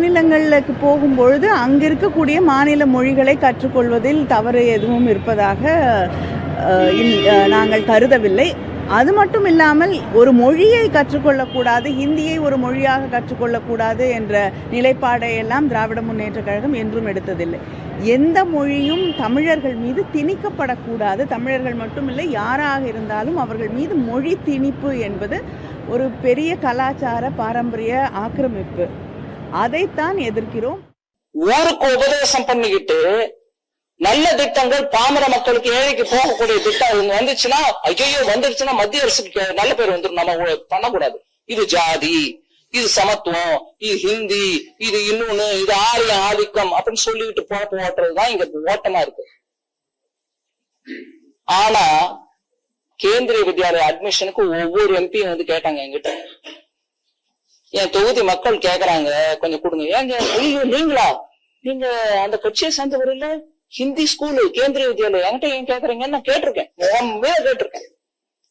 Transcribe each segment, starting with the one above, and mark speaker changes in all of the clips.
Speaker 1: மாநிலங்களுக்கு போகும்பொழுது அங்கே இருக்கக்கூடிய மாநில மொழிகளை கற்றுக்கொள்வதில் தவறு எதுவும் இருப்பதாக நாங்கள் கருதவில்லை. அது மட்டும் இல்லாமல் ஒரு மொழியை கற்றுக்கொள்ளக்கூடாது ஹிந்தியை ஒரு மொழியாக கற்றுக்கொள்ளக்கூடாது என்ற நிலைப்பாடை எல்லாம் திராவிட முன்னேற்ற கழகம் என்றும் எடுத்ததில்லை. எந்த மொழியும் தமிழர்கள் மீது திணிக்கப்படக்கூடாது. தமிழர்கள் மட்டுமில்லை யாராக இருந்தாலும் அவர்கள் மீது மொழி திணிப்பு என்பது ஒரு பெரிய கலாச்சார பாரம்பரிய ஆக்கிரமிப்பு. அதைத்தான் எதிர்க்கிறோம்.
Speaker 2: ஊருக்கு உபதேசம் பண்ணிக்கிட்டு நல்ல திட்டங்கள் பாமர மக்களுக்கு ஏழைக்கு போகக்கூடிய திட்டம் வந்துச்சுன்னா ஐயோ வந்துருச்சுன்னா மத்திய அரசுக்கு நல்ல பேர் வந்துடும் நம்ம பண்ணக்கூடாது. இது ஜாதி இது சமத்துவம் இது ஹிந்தி இது இன்னொன்னு இது ஆரிய ஆதிக்கம் அப்படின்னு சொல்லிட்டு போட்டு ஓட்டுறதுதான் இங்க ஓட்டமா இருக்கு. ஆனா கேந்திரிய வித்யாலய அட்மிஷனுக்கு ஒவ்வொரு எம்பியும் வந்து கேட்டாங்க என்கிட்ட. என் தொகுதி மக்கள் கேக்குறாங்க கொஞ்சம் கொடுங்க. ஏங்க ஐயோ நீங்களா? நீங்க அந்த கட்சியை சேர்ந்தவர் இல்ல ஹிந்தி ஸ்கூலு கேந்திரிய வித்யாலயம் என்கிட்ட ஏன் கேக்குறீங்கன்னு நான் கேட்டிருக்கேன். உண்மையா கேட்டிருக்கேன்.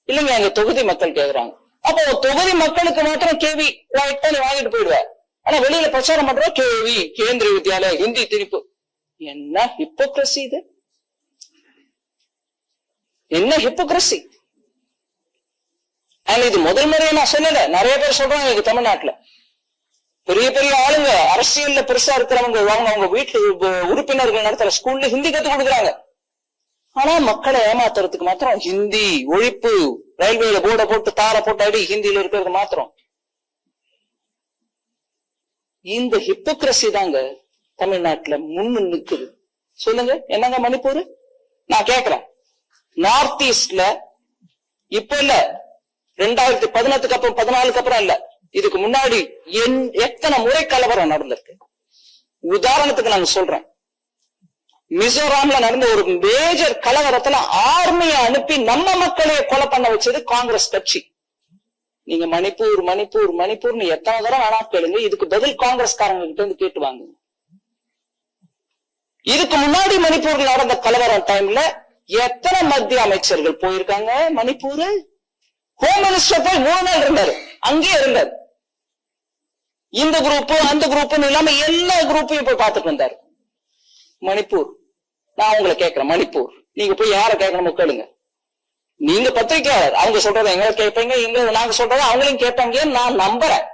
Speaker 2: இல்லைங்க எங்க தொகுதி மக்கள் கேக்குறாங்க. அப்போ தொகுதி மக்களுக்கு மாத்திரம் கேவி லைட்டா நீ வாங்கிட்டு போயிடுவேன் ஆனா வெளியில பிரச்சாரம் பண்ற கேவி கேந்திரிய வித்யாலயம் ஹிந்தி திணிப்பு. என்ன ஹிப்போக்ரஸி இது? என்ன ஹிப்போக்ரஸி அண்ட் இது முதல் முறையை நான் சொல்லல நிறைய பேர் சொல்றாங்க எங்க தமிழ்நாட்டுல. பெரிய பெரிய ஆளுங்க அரசியல்ல பெருசா இருக்கிறவங்க அவங்க அவங்க வீட்டு உறுப்பினர்கள் நடத்துற ஸ்கூல்ல ஹிந்தி கத்து கொடுக்குறாங்க. ஆனா மக்களை ஏமாத்துறதுக்கு மாத்திரம் ஹிந்தி ஒழிப்பு ரயில்வேல போர்டை போட்டு தாரை போட்டு அடி ஹிந்தியில இருக்கிறது மாத்திரம். இந்த ஹிப்போக்ரஸி தாங்க தமிழ்நாட்டுல முன்னு நிக்குது. சொல்லுங்க என்னங்க மணிப்பூர்? நான் கேக்குறேன். நார்த் ஈஸ்ட்ல இப்ப இல்ல ரெண்டாயிரத்தி பதினெட்டுக்கு அப்புறம் பதினாலுக்கு அப்புறம் இல்ல இதுக்கு முன்னாடி என்- எத்தனை முறை கலவரம் நடந்திருக்கு? உதாரணத்துக்கு நாங்க சொல்றேன். மிசோராம்ல நடந்த ஒரு மேஜர் கலவரத்துல ஆர்மியை அனுப்பி நம்ம மக்களையே கொலை பண்ண வச்சது காங்கிரஸ் கட்சி. நீங்க மணிப்பூர் மணிப்பூர் மணிப்பூர்னு எத்தனை தரம் வேணா கேளுங்க. இதுக்கு பதில் காங்கிரஸ்காரங்க கிட்ட இருந்து கேட்டு வாங்க. இதுக்கு முன்னாடி மணிப்பூர்ல நடந்த கலவரம் டைம்ல எத்தனை மத்திய அமைச்சர்கள் போயிருக்காங்க? மணிப்பூர்? ஹோம் மினிஸ்டர் போய் மூணு நாள் இருந்தாரு. அங்கேயே இருந்தாரு. இந்த குரூப் அந்த குரூப் இல்லாம எல்லா குரூப்பையும் போய் பார்த்துட்டு வந்தாரு. மணிப்பூர். நான் உங்களை கேட்கிறேன் மணிப்பூர். நீங்க போய் யார கேட்கணுமோ கேளுங்க. நீங்க பத்திரிக்கையாளர். அவங்க சொல்றதை எங்களை கேட்பீங்க எங்க நாங்க சொல்றதை அவங்களையும் கேட்பாங்கன்னு நான் நம்புறேன்.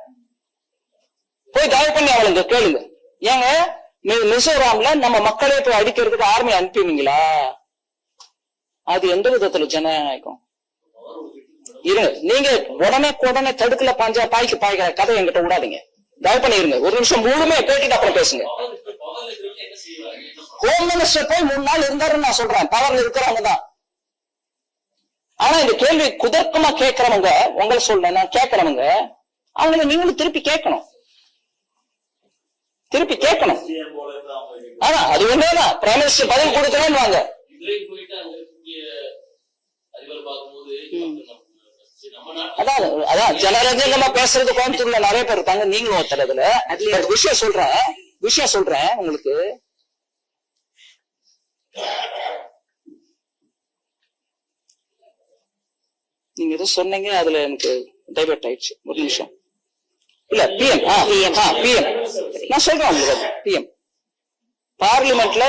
Speaker 2: போய் தயவு பண்ணி அவளுங்க கேளுங்க. ஏங்க மிசோராம்ல நம்ம மக்களே போய் அடிக்கிறதுக்கு ஆர்மி அனுப்பிவீங்களா அது எந்த விதத்துல ஜனநாயகம்? இருங்க நீங்க உடனே உடனே தடுக்கல பாஞ்சா பாய்க்கு பாய்க்கிற கதை என்கிட்ட விடாதீங்க. தயவு பண்ணி இருங்க. ஒரு நிமிஷம் முழுமையா கேட்டுட்டு அப்புறம் பேசுங்க. ஹோம் மினிஸ்டர் போய் மூணு நாள் இருந்தாருன்னு நான் சொல்றேன். பவர்ல இருக்கிறவங்க தான். ஆனா இந்த கேள்வி குதர்க்கமா கேட்கறவங்க உங்களை சொல்றேன் நான் கேட்கறவங்க அவங்கள நீங்களும் திருப்பி கேட்கணும். திருப்பி கேட்கணும். ஆனா அது உண்மைதான் பிரைம் மினிஸ்டர் பதில் கொடுக்கணும்னு வாங்க. அதான் அதான் ஜனரஞ்சகமா பேசுறது கோயம்புத்தூர்ல நிறைய பேர் இருக்காங்க நீங்களும் ஒருத்தர் அதுல. ஒரு விஷயம் சொல்றேன் விஷயம் சொல்றேன் உங்களுக்கு. நீங்க ஏதோ சொன்னீங்க அதுல எனக்கு டைவர்ட் ஆயிடுச்சு ஒரு நிமிஷம். இல்ல பிஎம் பிஎம் நான் சொல்றேன் உங்களுக்கு பிஎம் பார்லிமெண்ட்ல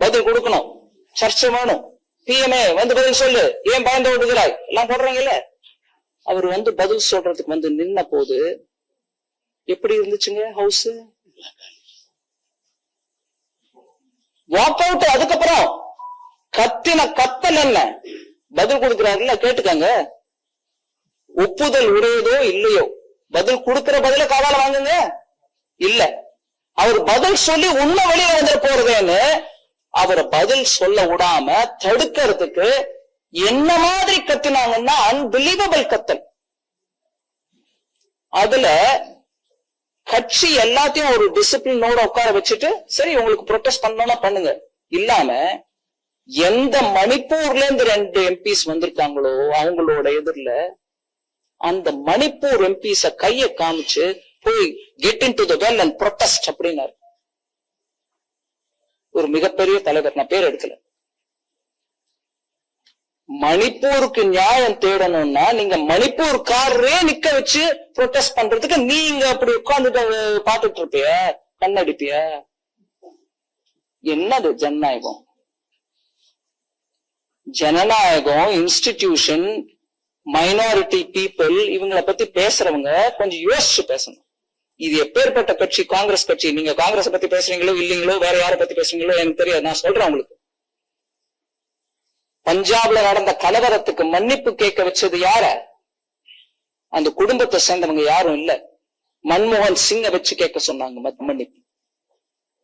Speaker 2: பதில் கொடுக்கணும் சர்ச்சை வேணும். பிஎம்ஏ வந்து பதில் சொல்லு ஏன் பயந்து விடுகிறாய்? எல்லாம் போடுறீங்கல்ல? அவர் வந்து பதில் சொல்றதுக்கு வந்து நின்ன போது எப்படி இருந்துச்சுங்க ஹவுஸ் வாக் அவுட் அதுக்கப்புறம் கத்தின கத்தல் என்ன? பதில் கொடுக்கிறாருல்ல கேட்டுக்கங்க. ஒப்புதல் உடையதோ இல்லையோ? பதில் கொடுக்கிற பதில காதால வாங்குங்க. இல்ல. அவர் பதில் சொல்லி உண்மை வெளியே வந்துட போறதேன்னு அவரை பதில் சொல்ல விடாம தடுக்கிறதுக்கு என்ன மாதிரி கத்தினாங்கன்னா அன்பிலீவபிள் கத்தல். அதுல கட்சி எல்லாத்தையும் ஒரு டிசிப்ளினோட உட்கார வச்சுட்டு சரி உங்களுக்கு ப்ரொட்டஸ்ட் பண்ணணும்னா பண்ணுங்க. இல்லாம எந்த மணிப்பூர்ல இருந்து ரெண்டு எம்பிஸ் வந்திருக்காங்களோ அவங்களோட எதிரில அந்த மணிப்பூர் எம்பிஸ கைய காமிச்சு போய் get into the well and protest அப்படின்னாரு. ஒரு மிகப்பெரிய தலைவர். நான் பேர் எடுக்கல. மணிப்பூருக்கு நியாயம் தேடணும்னா நீங்க மணிப்பூர்காரரே நிக்க வச்சு ப்ரொட்டஸ்ட் பண்றதுக்கு நீங்க அப்படி உட்கார்ந்துட்டு பாத்துட்டு இருப்பிய? கண்ணடிப்பிய? என்னது ஜனநாயகம்? ஜனநாயகம் இன்ஸ்டிடியூஷன் மைனாரிட்டி பீப்புள் இவங்கள பத்தி பேசுறவங்க கொஞ்சம் யோசிச்சு பேசணும். இது எப்பேற்பட்ட கட்சி? காங்கிரஸ் கட்சி. நீங்க காங்கிரஸ் பத்தி பேசுறீங்களோ இல்லீங்களோ வேற யாரை பத்தி பேசுறீங்களோ எனக்கு தெரியாது. நான் சொல்றேன் உங்களுக்கு. பஞ்சாப்ல நடந்த கலவரத்துக்கு மன்னிப்பு கேட்க வச்சது யார? அந்த குடும்பத்தை சேர்ந்தவங்க யாரும் இல்ல. மன்மோகன் சிங்க வச்சு கேட்க சொன்னாங்க மன்னிப்பு.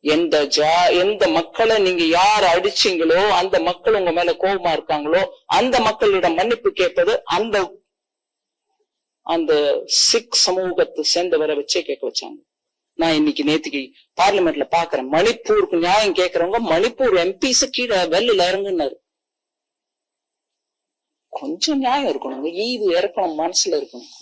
Speaker 2: எந்த ஜா எந்த மக்களை நீங்க யார் அடிச்சீங்களோ அந்த மக்கள் உங்க மேல கோபமா இருக்காங்களோ அந்த மக்களிடம் மன்னிப்பு கேட்பது அந்த அந்த சிக் சமூகத்தை சேர்ந்தவரை வச்சே கேட்க வச்சாங்க. நான் இன்னைக்கு நேத்துக்கு பார்லிமெண்ட்ல பாக்குறேன். மணிப்பூருக்கு நியாயம் கேட்கறவங்க மணிப்பூர் எம்பிஸ் கீழே வெள்ளில இறங்குனாரு. கொஞ்சம் நியாயம் இருக்கணுங்க ஈவு இறக்கணும் மனசுல இருக்கணும்.